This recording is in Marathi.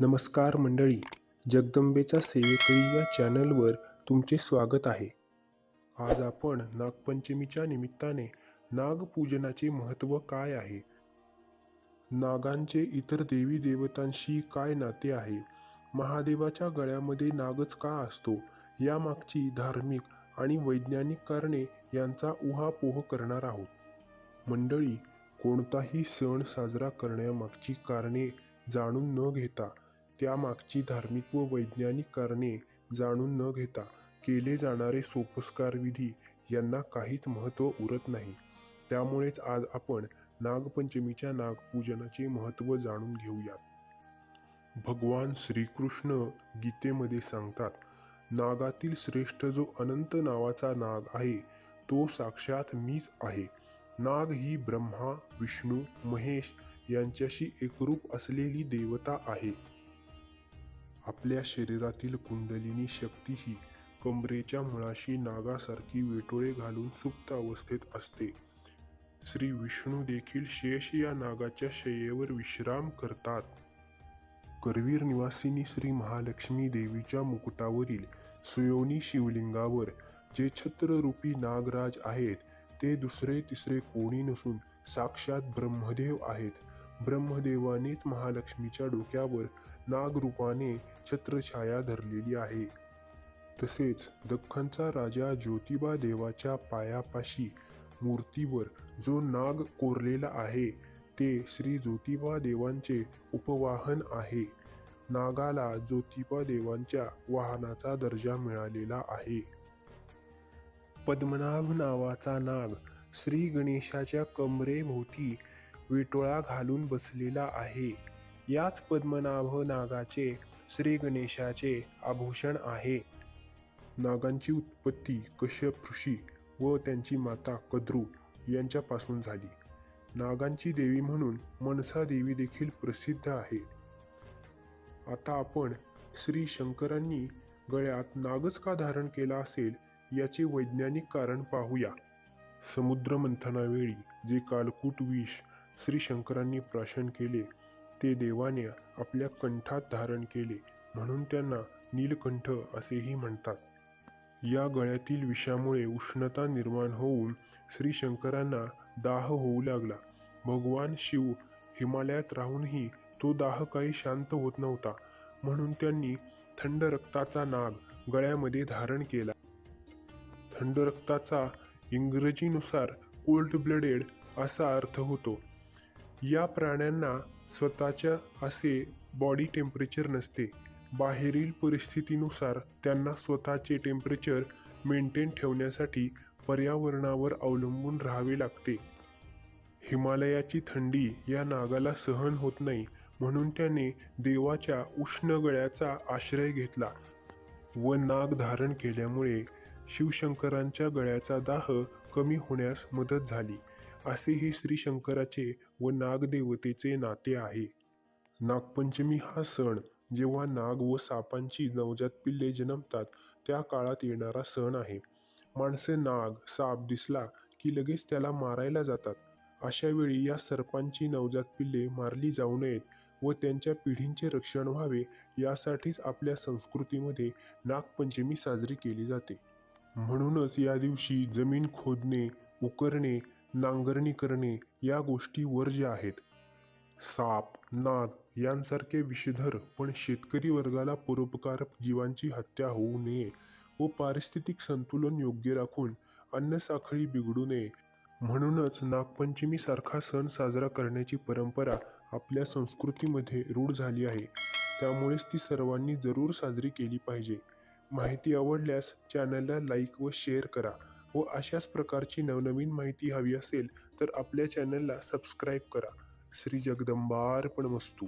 नमस्कार मंडळी जगदंबेचा सेवेकरी या चॅनलवर तुमचे स्वागत आहे. आज आपण नागपंचमीच्या निमित्ताने नागपूजनाचे महत्त्व काय आहे? नागांचे इतर देवी देवतांशी काय नाते आहे? महादेवाच्या गळ्यामध्ये नागच का असतो? यामागची धार्मिक आणि वैज्ञानिक कारणे यांचा उहापोह करणार आहोत. मंडळी कोणताही सण साजरा करण्यामागची कारणे जाणून न घेता त्यामागची धार्मिक व वैज्ञानिक कारणे जाणून न घेता केले जाणारे सोपस्कार विधी यांना काहीच महत्त्व उरत नाही. त्यामुळेच आज आपण नागपंचमीच्या नागपूजनाचे महत्त्व जाणून घेऊयात. भगवान श्रीकृष्ण गीतेमध्ये सांगतात नागातील श्रेष्ठ जो अनंत नावाचा नाग आहे तो साक्षात मीच आहे. नाग ही ब्रह्मा विष्णू महेश यांच्याशी एकरूप असलेली देवता आहे. आपल्या शरीरातील कुंडलिनी शक्ती ही कमरेच्या मुळाशी नागासारखी वेटोळे घालून सुप्त अवस्थेत असते. श्री विष्णू देखील शेष या नागाच्या शय्येवर विश्राम करतात. करवीर निवासिनी श्री महालक्ष्मी देवीच्या मुकुटावरील सुयोनी शिवलिंगावर जे छत्ररूपी नागराज आहेत ते दुसरे तिसरे कोणी नसून साक्षात ब्रह्मदेव आहेत. ब्रह्मदेवानेच महालक्ष्मीच्या डोक्यावर नागरूपाने छत्रछाया धरलेली आहे. तसेच दख्खनचा राजा ज्योतिबा देवाच्या पायापाशी मूर्तीवर जो नाग कोरलेला आहे ते श्री ज्योतिबा देवांचे उपवाहन आहे. नागाला ज्योतिबा देवांच्या वाहनाचा दर्जा मिळालेला आहे. पद्मनाभ नावाचा नाग श्री गणेशाच्या कमरेभोवती विटोळा घालून बसलेला आहे. याच पद्मनाभ नागाचे श्री गणेशाचे आभूषण आहे. नागांची उत्पत्ती कश्यप ऋषी व त्यांची माता कद्रू यांच्यापासून झाली. नागांची देवी म्हणून मनसा देवी देखील प्रसिद्ध आहे. आता आपण श्री शंकरांनी गळ्यात नागच का धारण केला असेल याचे वैज्ञानिक कारण पाहूया. समुद्र मंथनावेळी जे कालकूट विष श्री शंकरांनी प्राशन केले ते देवाने आपल्या कंठात धारण केले म्हणून त्यांना नीलकंठ असेही म्हणतात. या गळ्यातील विषामुळे उष्णता निर्माण होऊन श्री शंकरांना दाह होऊ लागला. भगवान शिव हिमालयात राहूनही तो दाह काही शांत होत नव्हता म्हणून त्यांनी थंड रक्ताचा नाग गळ्यामध्ये धारण केला. थंड रक्ताचा इंग्रजीनुसार कोल्ड ब्लडेड असा अर्थ होतो. या प्राण्यांना स्वतःच्या असे बॉडी टेम्परेचर नसते. बाहेरील परिस्थितीनुसार त्यांना स्वतःचे टेम्परेचर मेंटेन ठेवण्यासाठी पर्यावरणावर अवलंबून राहावे लागते. हिमालयाची थंडी या नागाला सहन होत नाही म्हणून त्याने देवाच्या उष्ण गळ्याचा आश्रय घेतला व नाग धारण केल्यामुळे शिवशंकरांच्या गळ्याचा दाह कमी होण्यास मदत झाली. असे हे श्री शंकराचे व नागदेवतेचे नाते आहे. नागपंचमी हा सण जेव्हा नाग व सापांची नवजात पिल्ले जन्मतात त्या काळात येणारा सण आहे. माणसे नाग साप दिसला की लगेच त्याला मारायला जातात. अशा वेळी या सर्पांची नवजात पिल्ले मारली जाऊ नयेत व त्यांच्या पिढींचे रक्षण व्हावे यासाठीच आपल्या संस्कृतीमध्ये नागपंचमी साजरी केली जाते. म्हणूनच या दिवशी जमीन खोदणे उकरणे नांगरणी करणे या गोष्टी वर्ज्य आहेत. साप नाग यांसारखे विषधर पण शेतकरी वर्गाला परोपकारक जीवांची हत्या होऊ नये व पारिस्थितिक संतुलन योग्य राखून अन्नसाखळी बिघडू नये. म्हणूनच नागपंचमीसारखा सण साजरा करण्याची परंपरा आपल्या संस्कृतीमध्ये रूढ झाली आहे. त्यामुळेच ती सर्वांनी जरूर साजरी केली पाहिजे. माहिती आवडल्यास चॅनलला लाईक व शेअर करा. व अशाच प्रकारची नवनवीन माहिती हवी असेल तर आपल्या चॅनलला सबस्क्राईब करा. श्री जगदंबार्पण वस्तू